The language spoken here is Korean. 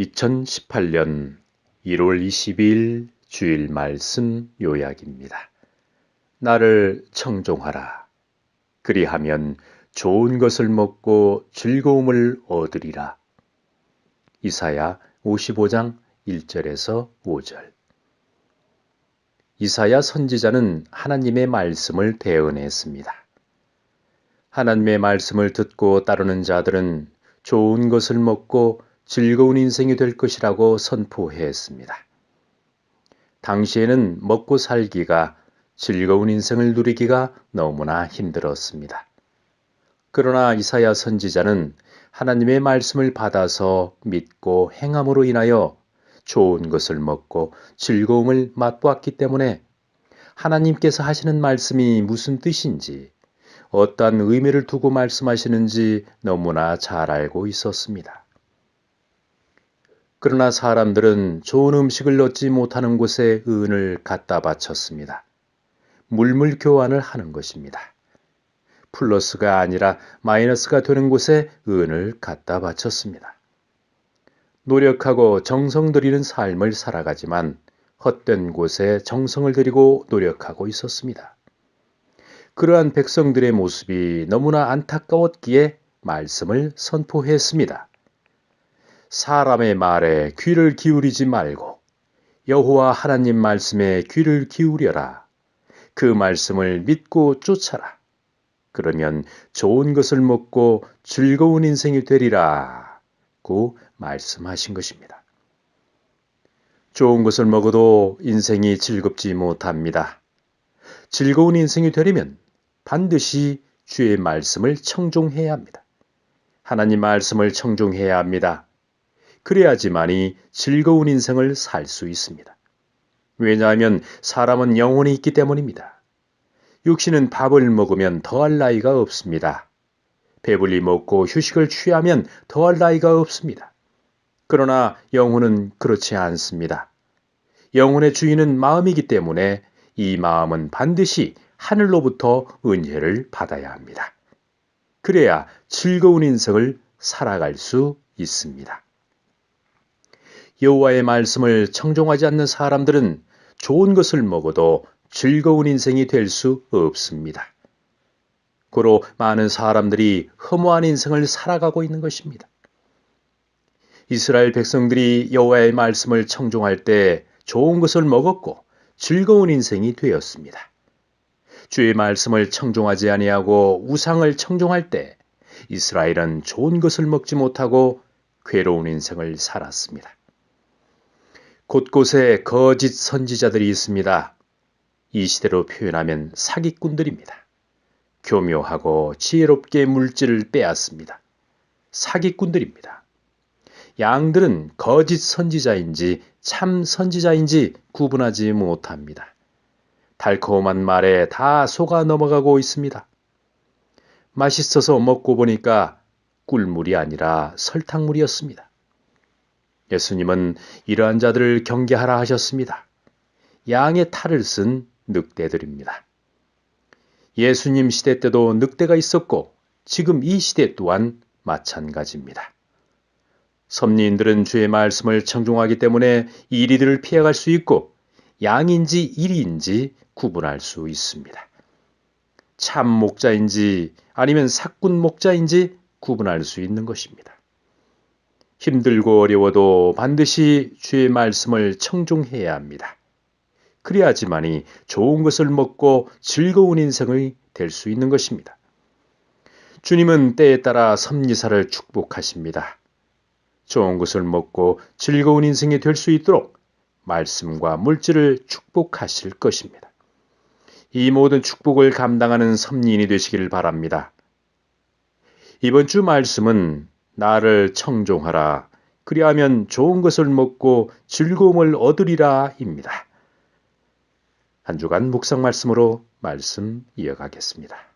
2018년 1월 22일 주일 말씀 요약입니다. 나를 청종하라. 그리하면 좋은 것을 먹고 즐거움을 얻으리라. 이사야 55장 1절에서 5절. 이사야 선지자는 하나님의 말씀을 대언했습니다. 하나님의 말씀을 듣고 따르는 자들은 좋은 것을 먹고 즐거운 인생이 될 것이라고 선포했습니다. 당시에는 먹고 살기가 즐거운 인생을 누리기가 너무나 힘들었습니다. 그러나 이사야 선지자는 하나님의 말씀을 받아서 믿고 행함으로 인하여 좋은 것을 먹고 즐거움을 맛보았기 때문에 하나님께서 하시는 말씀이 무슨 뜻인지 어떠한 의미를 두고 말씀하시는지 너무나 잘 알고 있었습니다. 그러나 사람들은 좋은 음식을 얻지 못하는 곳에 은을 갖다 바쳤습니다. 물물 교환을 하는 것입니다. 플러스가 아니라 마이너스가 되는 곳에 은을 갖다 바쳤습니다. 노력하고 정성 들이는 삶을 살아가지만 헛된 곳에 정성을 들이고 노력하고 있었습니다. 그러한 백성들의 모습이 너무나 안타까웠기에 말씀을 선포했습니다. 사람의 말에 귀를 기울이지 말고 여호와 하나님 말씀에 귀를 기울여라. 그 말씀을 믿고 쫓아라. 그러면 좋은 것을 먹고 즐거운 인생이 되리라. 고 말씀하신 것입니다. 좋은 것을 먹어도 인생이 즐겁지 못합니다. 즐거운 인생이 되려면 반드시 주의 말씀을 청종해야 합니다. 하나님 말씀을 청종해야 합니다. 그래야지만이 즐거운 인생을 살 수 있습니다. 왜냐하면 사람은 영혼이 있기 때문입니다. 육신은 밥을 먹으면 더할 나이가 없습니다. 배불리 먹고 휴식을 취하면 더할 나이가 없습니다. 그러나 영혼은 그렇지 않습니다. 영혼의 주인은 마음이기 때문에 이 마음은 반드시 하늘로부터 은혜를 받아야 합니다. 그래야 즐거운 인생을 살아갈 수 있습니다. 여호와의 말씀을 청종하지 않는 사람들은 좋은 것을 먹어도 즐거운 인생이 될 수 없습니다. 고로 많은 사람들이 허무한 인생을 살아가고 있는 것입니다. 이스라엘 백성들이 여호와의 말씀을 청종할 때 좋은 것을 먹었고 즐거운 인생이 되었습니다. 주의 말씀을 청종하지 아니하고 우상을 청종할 때 이스라엘은 좋은 것을 먹지 못하고 괴로운 인생을 살았습니다. 곳곳에 거짓 선지자들이 있습니다. 이 시대로 표현하면 사기꾼들입니다. 교묘하고 지혜롭게 물질을 빼앗습니다. 사기꾼들입니다. 양들은 거짓 선지자인지 참 선지자인지 구분하지 못합니다. 달콤한 말에 다 속아 넘어가고 있습니다. 맛있어서 먹고 보니까 꿀물이 아니라 설탕물이었습니다. 예수님은 이러한 자들을 경계하라 하셨습니다. 양의 탈을 쓴 늑대들입니다. 예수님 시대 때도 늑대가 있었고 지금 이 시대 또한 마찬가지입니다. 섭리인들은 주의 말씀을 청종하기 때문에 이리들을 피해갈 수 있고 양인지 이리인지 구분할 수 있습니다. 참 목자인지 아니면 사꾼 목자인지 구분할 수 있는 것입니다. 힘들고 어려워도 반드시 주의 말씀을 청종해야 합니다. 그래야지만이 좋은 것을 먹고 즐거운 인생이 될 수 있는 것입니다. 주님은 때에 따라 섭리사를 축복하십니다. 좋은 것을 먹고 즐거운 인생이 될 수 있도록 말씀과 물질을 축복하실 것입니다. 이 모든 축복을 감당하는 섭리인이 되시기를 바랍니다. 이번 주 말씀은 나를 청종하라. 그리하면 좋은 것을 먹고 즐거움을 얻으리라입니다. 한 주간 묵상 말씀으로 말씀 이어가겠습니다.